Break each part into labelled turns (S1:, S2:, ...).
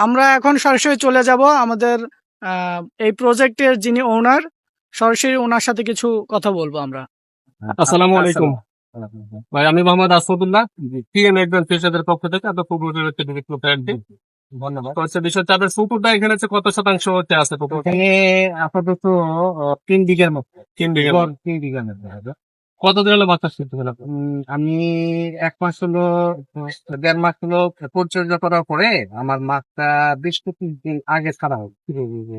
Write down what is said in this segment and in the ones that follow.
S1: আমরা এখন সরাসরি চলে যাব আমাদের আহ, এই প্রজেক্টের যিনি ওনার সরাসরি ওনার সাথে কিছু কথা বলব আমরা।
S2: আসসালামু আলাইকুম। ভাই আমি মোহাম্মদ আসাদুল্লাহ পিএম একজন পেশাদের পক্ষ থেকে আপনার
S3: ধন্যবাদ।
S2: বিষয়টা আপনার পুকুরটা এখানে হচ্ছে কত শতাংশ হচ্ছে আছে? পুকুর
S3: এখানে আপাতত তিন বিঘার মতো।
S2: তিন বিঘা
S3: তিন বিঘার মতো হবে।
S2: কত দিন হলো করতে পেলাম?
S3: উম, আমি এক মাস হলো দেড় মাস হলো পরিচর্যা করার পরে আমার মাছটা বিশ পঁচিশ দিন আগে ছাড়া হবে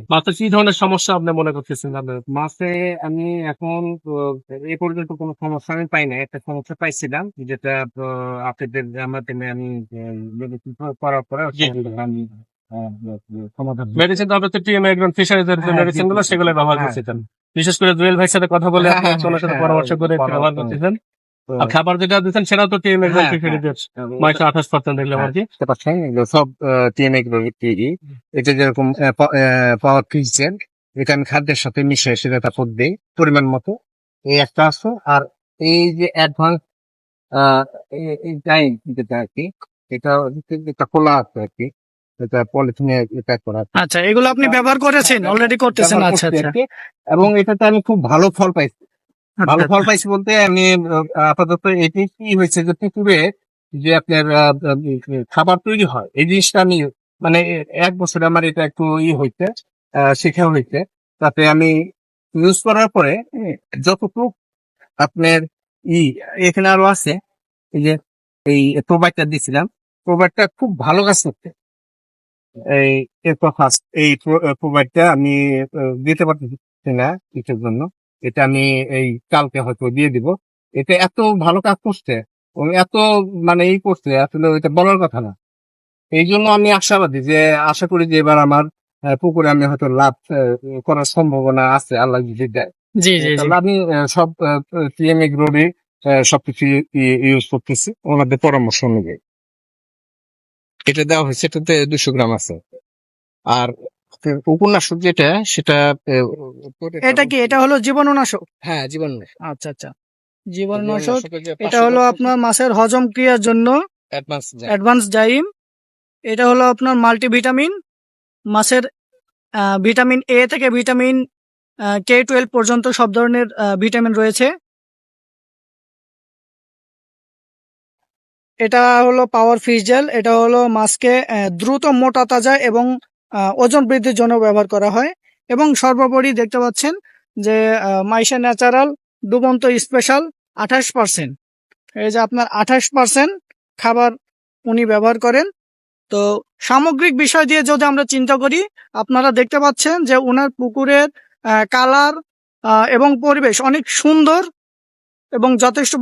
S2: মাছের কি ধরনের সমস্যা আপনি মনে করতেছেন
S3: মাছে আমি এখন এ পর্যন্ত কোনো সমস্যা আমি পাই না একটা সমস্যা পাইছিলাম যেটা আপনাদের আমাদের আমি করার পরে আমি
S2: মেডিসিন তো আপনার পিএম একজন যে
S3: মেডিসিনগুলো।
S2: সেগুলো ব্যবহার
S3: হ্যাঁ।
S2: করতেছেন বিশেষ করে জুয়েল ভাইয়ের সাথে কথা বলে
S3: হ্যাঁ,
S2: সাথে
S3: হ্যাঁ,
S2: পরামর্শ করে ব্যবহার। করতেছেন আর খাবার যেটা দিচ্ছেন সেটাও তো টিএম একজন। মাইশো আঠাশ পার্সেন্ট দেখলাম আর কি
S3: সব টিএমএ তৈরি এটা যেরকম পাওয়ার এটা আমি খাদ্যের সাথে মিশে সেটা তারপর দিই পরিমাণ মতো এই একটা আছে আর এই যে অ্যাডভান্স এই টাইম যেটা আর কি এটা একটা খোলা আছে আর কি এটা পলিথিনে প্যাক করা।
S1: আচ্ছা এগুলো আপনি ব্যবহার করেছেন অলরেডি করতেছেন আচ্ছা আচ্ছা।
S3: এবং এটাতে আমি খুব ভালো ফল পাইছি। ভালো
S1: আচ্ছা,
S3: ফল পাইছি বলতে আমি আপাতত এটি কি হয়েছে যে পুকুরে যে আপনার খাবার তৈরি হয় এই জিনিসটা আমি মানে এক বছরে আমার এটা একটু ই হইতে শেখা হইতে তাতে আমি ইউজ করার পরে যতটুকু আপনার ই এখানে আরও আছে এই যে এই প্রোভাইডটা দিছিলাম প্রোভাইডটা খুব ভালো কাজ করতে এই এরপর ফার্স্ট এই প্রোভাইডটা আমি দিতে পারতেছি না কিছুর জন্য। এটা আমি এই কালকে হয়তো দিয়ে দিব। এটা এত ভালো কাজ করছে। এত মানে এই করছে আসলে এটা বলার কথা না। এই জন্য আমি আশাবাদী যে আশা করি যে এবার আমার পুকুরে আমি হয়তো লাভ করার সম্ভাবনা আছে আল্লাহ যদি দেয়।
S1: জি জি
S3: আমি সব টিএমএ গ্রোডে সবকিছু ইউজ করতেছি। ওনাদের পরামর্শ অনুযায়ী। এটা দেওয়া হয়েছে এটাতে দুশো গ্রাম আছে। আর উপন্যাসক যেটা সেটা
S1: এটা কি? এটা হলো জীবাণুনাশক
S3: হ্যাঁ জীবন
S1: আচ্ছা আচ্ছা। জীবাণুনাশক এটা হলো আপনার মাছের হজম ক্রিয়ার জন্য
S3: অ্যাডভান্স
S1: জাইম। এটা হলো আপনার মাল্টিভিটামিন। মাছের ভিটামিন এ থেকে ভিটামিন কে টুয়েলভ পর্যন্ত সব ধরনের ভিটামিন রয়েছে। এটা হলো পাওয়ার ফিশ জেল এটা হলো মাছকে দ্রুত মোটা তাজা এবং ওজন বৃদ্ধির জন্য ব্যবহার করা হয়। এবং সর্বোপরি দেখতে পাচ্ছেন যে মাইশা ন্যাচারাল ডুবন্ত স্পেশাল আঠাশ পার্সেন্ট এই যে আপনার আঠাশ পার্সেন্ট খাবার উনি ব্যবহার করেন। তো সামগ্রিক বিষয় দিয়ে যদি আমরা চিন্তা করি, আপনারা দেখতে পাচ্ছেন যে উনার পুকুরের কালার এবং পরিবেশ অনেক সুন্দর এবং যথেষ্ট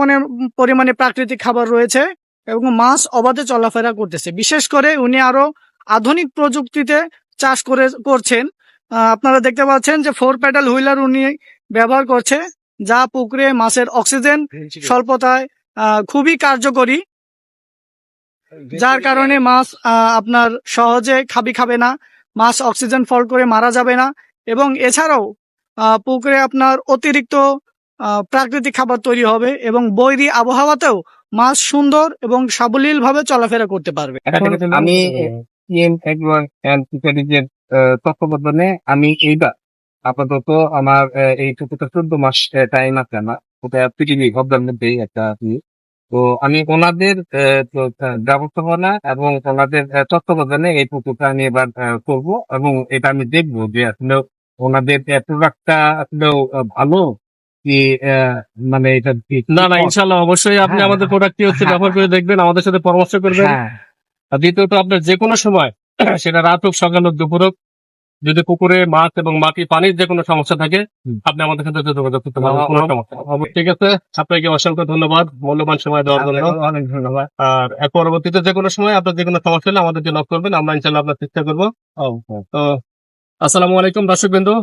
S1: পরিমাণে প্রাকৃতিক খাবার রয়েছে। এবং মাছ অবাধে চলাফেরা করতেছে। বিশেষ করে উনি আরও আধুনিক প্রযুক্তিতে চাষ করে, করছেন। আপনারা দেখতে পাচ্ছেন যে ফোর প্যাডাল হুইলার উনি ব্যবহার করছে, যা পুকুরে মাছের অক্সিজেন স্বল্পতায় খুবই কার্যকরী। যার কারণে মাছ আপনার সহজে খাবি খাবে না, মাছ অক্সিজেন ফল করে মারা যাবে না। এবং এছাড়াও পুকুরে আপনার অতিরিক্ত প্রাকৃতিক খাবার তৈরি হবে এবং বৈরী আবহাওয়াতেও মাছ সুন্দর এবং সাবলীল ভাবে চলাফেরা করতে পারবে
S3: আমি একবার তত্ত্বাবধানে আমি এইবার আপাতত আমার এই চোদ্দ মাস টাইম আছে আমার ওটা পৃথিবী হবদার মধ্যেই একটা। তো আমি ওনাদের আহ, ব্যবস্থাপনা এবং ওনাদের তত্ত্বাবধানে এই পুকুরটা আমি এবার করব এবং এটা আমি দেখব যে আসলে ওনাদের প্রোডাক্টটা আসলে ভালো মানে এটা
S2: না না ইনশাল্লাহ অবশ্যই আপনি
S3: হ্যাঁ,
S2: আমাদের প্রোডাক্টটি হচ্ছে
S3: হ্যাঁ,
S2: ব্যবহার করে দেখবেন আমাদের সাথে পরামর্শ করবেন।
S3: হ্যাঁ।
S2: আর দ্বিতীয়ত আপনার যে কোনো সময় সেটা রাত হোক সকাল হোক দুপুর হোক যদি পুকুরে মাছ এবং মাটি পানির যে কোনো সমস্যা থাকে আপনি আমাদের সাথে যোগাযোগ করতে পারবেন কোনো সমস্যা ঠিক আছে। আপনাকে অসংখ্য ধন্যবাদ মূল্যবান সময় দেওয়ার জন্য।
S3: অনেক ধন্যবাদ।
S2: আর এর পরবর্তীতে যে কোনো সময় আপনার যে কোনো সমস্যা হলে আমাদেরকে নক করবেন আমরা ইনশাল্লাহ আপনার চেষ্টা করব। তো আসসালামু আলাইকুম দর্শক বিন্দু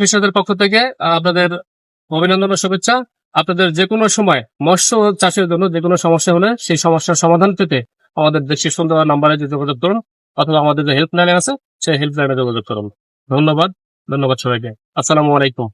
S2: ফিশারদের পক্ষ থেকে আপনাদের অভিনন্দন ও শুভেচ্ছা। আপনাদের যে কোনো সময় মৎস্য চাষের জন্য যে কোনো সমস্যা হলে সেই সমস্যার সমাধান পেতে আমাদের দেশের সুন্দর নাম্বারে যোগাযোগ করুন, অথবা আমাদের যে হেল্পলাইন আছে, সেই হেল্পলাইনে যোগাযোগ করুন। ধন্যবাদ ধন্যবাদ সবাইকে। আসসালামু আলাইকুম।